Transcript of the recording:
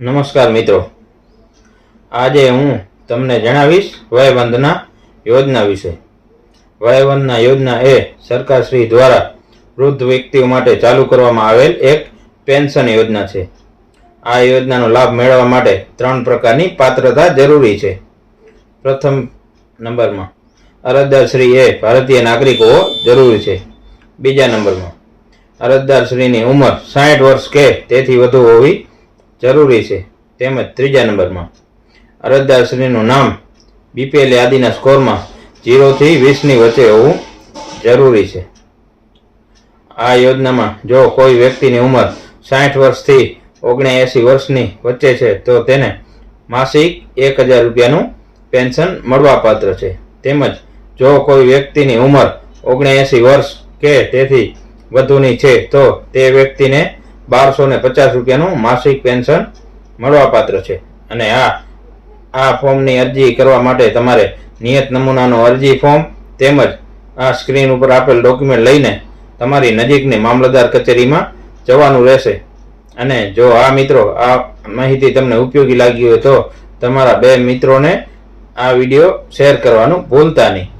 નમસ્કાર મિત્રો. આજે હું તમને જણાવીશ વયવંદના યોજના વિશે. વયવંદના યોજના એ સરકારશ્રી દ્વારા વૃદ્ધ વ્યક્તિઓ માટે ચાલુ કરવામાં આવેલ એક પેન્શન યોજના છે. આ યોજનાનો લાભ મેળવવા માટે ત્રણ પ્રકારની પાત્રતા જરૂરી છે. પ્રથમ નંબરમાં અરજદારશ્રી એ ભારતીય નાગરિક હોવો જરૂરી છે. બીજા નંબરમાં, અરજદારશ્રીની ઉંમર સાઠ વર્ષ કે તેથી વધુ હોવી જરૂરી છે. તેમજ ત્રીજા નંબરમાં અરજદારશ્રીનું નામ બીપીએલ યાદીના સ્કોરમાં જીરોથી વીસની વચ્ચે હોવું જરૂરી છે. આ યોજનામાં જો કોઈ વ્યક્તિની ઉંમર સાઠ વર્ષથી ઓગણએંસી વર્ષની વચ્ચે છે, તો તેને માસિક એક હજાર રૂપિયાનું પેન્શન મળવાપાત્ર છે. તેમજ જો કોઈ વ્યક્તિની ઉંમર ઓગણએંસી વર્ષ કે તેથી વધુની છે, તો તે વ્યક્તિને બારસો ને પચાસ રૂપિયાનું માસિક પેન્શન મળવાપાત્ર છે. અને આ આ ફોર્મની અરજી કરવા માટે તમારે નિયત નમૂનાનું અરજી ફોર્મ તેમજ આ સ્ક્રીન ઉપર આપેલ ડોક્યુમેન્ટ લઈને તમારી નજીકની મામલતદાર કચેરીમાં જવાનું રહેશે. અને જો આ મિત્રો, આ માહિતી તમને ઉપયોગી લાગી હોય તો તમારા બે મિત્રોને આ વીડિયો શેર કરવાનું ભૂલતા નહીં.